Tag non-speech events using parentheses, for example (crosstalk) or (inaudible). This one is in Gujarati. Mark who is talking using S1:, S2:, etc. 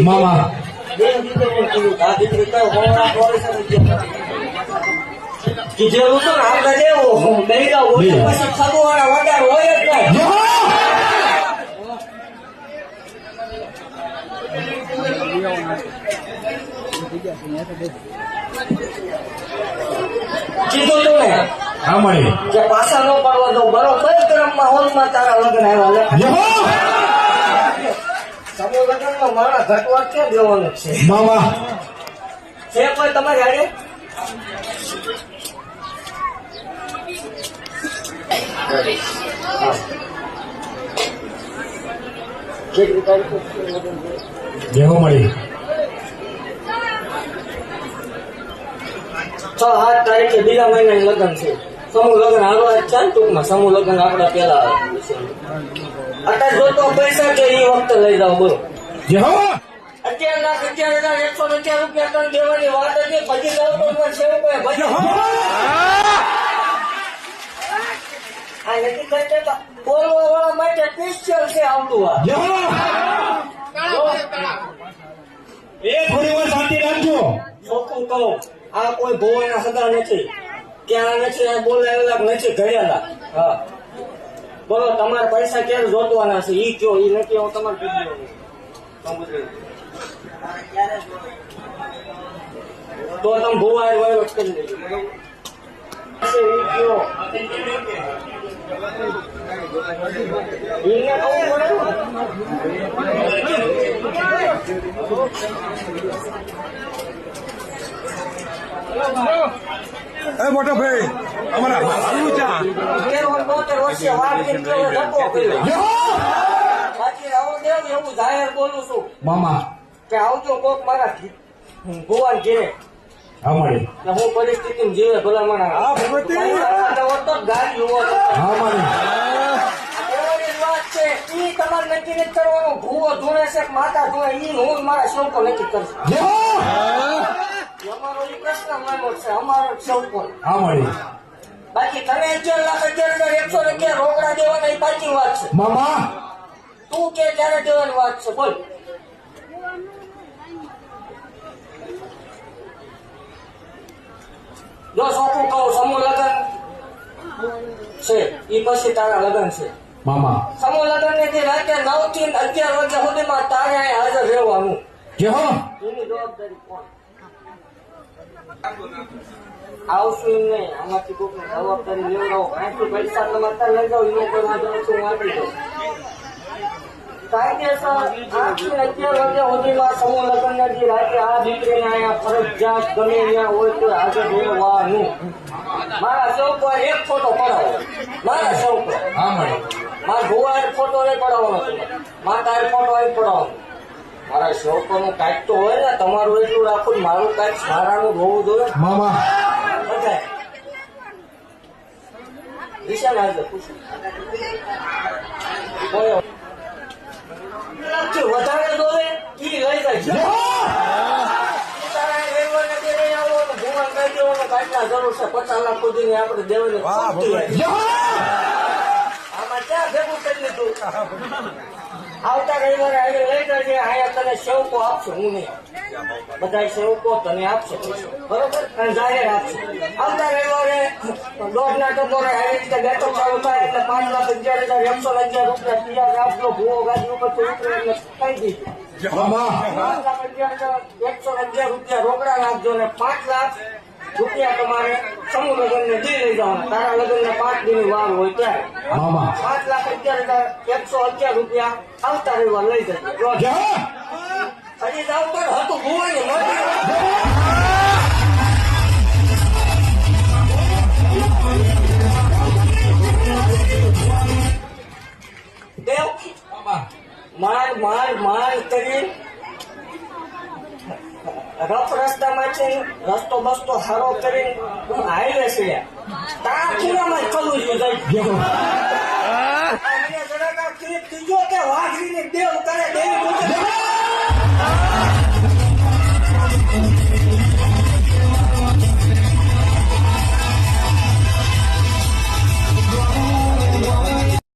S1: મામા.
S2: કીધેલું તો આપણે દેવું બૈરા હોય પછી ખબર વાળા વધારે હોય જ નહીં કીધું તું ને
S1: હા મળી.
S2: કે પાછા ન પાડવા હોલમાં તારા લગ્ન આવ્યા લે લગ્ન લગ્નમાં મારા ઘટવા ક્યાં દેવાનો છે?
S1: મામા.
S2: છે કોઈ તમારી હારે?
S1: દેહો મળી.
S2: છ આઠ તારીખે બીજા મહિનાની લગ્ન છે. સમૂહ લગ્ન હાલવા જ ટૂંકમાં. સમૂહ લગ્ન આપડા પેલા અત્યારે જો તો પૈસા કે એ વખતે લઈ જાઓ બોલો. અગિયાર લાખ અગિયાર હજાર એકસો અગિયાર રૂપિયા ત્રણ દેવાની વાત હતી પછી ગૌતમમાં છે કોઈ ભજી. આ નથી કરતા બોલવા વાળા માટે સ્પેશિયલ છે આવતું આ.
S1: એક થોડી વાર શાંતિ રાખજો.
S2: ચોખ્ખું કહો આ કોઈ ભોવાના સગા નથી. ક્યાં નથી બોલાયેલા નથી ઘડેલા હા. બોલો, તમારે પૈસા ક્યારે જોતવાના છે? ઈ કયો, ઈ નથી, હું તમારે કહી તો તમે ભોવાય વહીવટ કરી.
S3: એ મોટા ભાઈ અમારા શું ચા
S2: વર્ષ, હવે એવું જાહેર બોલું છું
S1: મામા
S2: કે આવજો કોક મારા ભુવાન ઘેરે. કે હું પરિસ્થિતિમાં જીવે ભલા માણા
S3: હા, ભગવતી.
S2: પૈસા હોત ગાડી ઊભો થતો.
S1: હા મળી
S2: આ દેવાની જ વાત છે ઈ તમારે નક્કી નથી કરવાનું. ભૂવો ધૂણે છે કે માતા ધૂણે ઈ હું મારા શોકો નક્કી કરશે.
S1: દેહો
S2: અમારો પ્રશ્ન માન્યો છે અમારો શોકો
S1: હા મળી
S2: બાકી તમે અગિયાર લાખ અગિયાર હજાર એકસો અગિયાર રોકડા દેવાના એ પાકી વાત છે.
S1: મામા!
S2: તું કે ત્યારે દેવાની વાત છે બોલ. જો સોખું કહું સમૂહ લગ્ન છે એ પછી તારા લગ્ન છે.
S1: મામા.
S2: સમૂહ લગ્ન ને જે રાતે નવથી અગિયાર વાગ્યા સુધીમાં તારે હાજર રહેવાનું. એની જવાબદારી કોણ? આવશું નહીં. આમાંથી કોઈક જવાબદારી લેવડાવો. અહીંથી પૈસા તમે લઈ જાઓ એનો કોઈ વાંધો નથી હું આપી દઉં. કાયદેસર આઠથી અગિયાર વાગ્યા સુધીમાં સમૂહ લગ્ન નથી રાતે આ દીકરીને અહીંયા ફરજિયાત ગમે ત્યાં હોય તો હાજર રહેવાનું. મારા સૌ પર એક ફોટો પડાવો. મારા સૌ પર મારા ભુવા ફોટો નહીં પડાવવાનો. માતા ફોટો એ પડાવવાનો. મારા શોકોનું કાંઈક તો હોય ને તમારું એટલું રાખો મારું કાંઈક સારાનું હોવું જોઈએ.
S1: મામા.
S2: બધાય. દિશા લાગજો પૂછો. વધારે દોરે ઈ લઈ જાય જરૂર છે. પચાસ લાખ સુધીની આપણે દેવાની. આમાં ક્યાં ભેગું કરી લીધું? (laughs) આવતા રવિવારે આવી લઈ જજે અહીંયા તને સેવકો આપશે હું નહીં. બધા સેવકો તને આપશે. બરોબર? અને જાહેર આપશે. આવતા રવિવારે દોઢ ના ટકોરે આવી રીતે બેઠક ચાલુ થાય એટલે પાંચ લાખ અગિયાર હજાર એકસો અગિયાર રૂપિયા તૈયાર રાખજો ભૂવો ગાડી ઉપરથી ઉતરે એટલે કહી દીધું પાંચ લાખ અગિયાર હજાર એકસો અગિયાર રૂપિયા રોકડા નાખજો ને પાંચ લાખ રૂપિયા તમારે સમૂહ લગ્ન ને દી લઈ જવાના. તારા લગ્ન ને પાંચ દિન વાર હોય ત્યારે. પાંચ લાખ અગિયાર હજાર એકસો અગિયાર રૂપિયા આવતા રવિવાર લઈ
S1: જાય.
S2: હજી જાવ તો હતું ભુવાની દેવ માર માર માર કરી રફ રસ્તામાંથી રસ્તો બસ્તો હારો કરીને હું હાઈવે છે. તા ખૂણામાં જ ચલું છું જઈ ગયો કે વાઘરી વાઘરીને દેવ કરે દેવ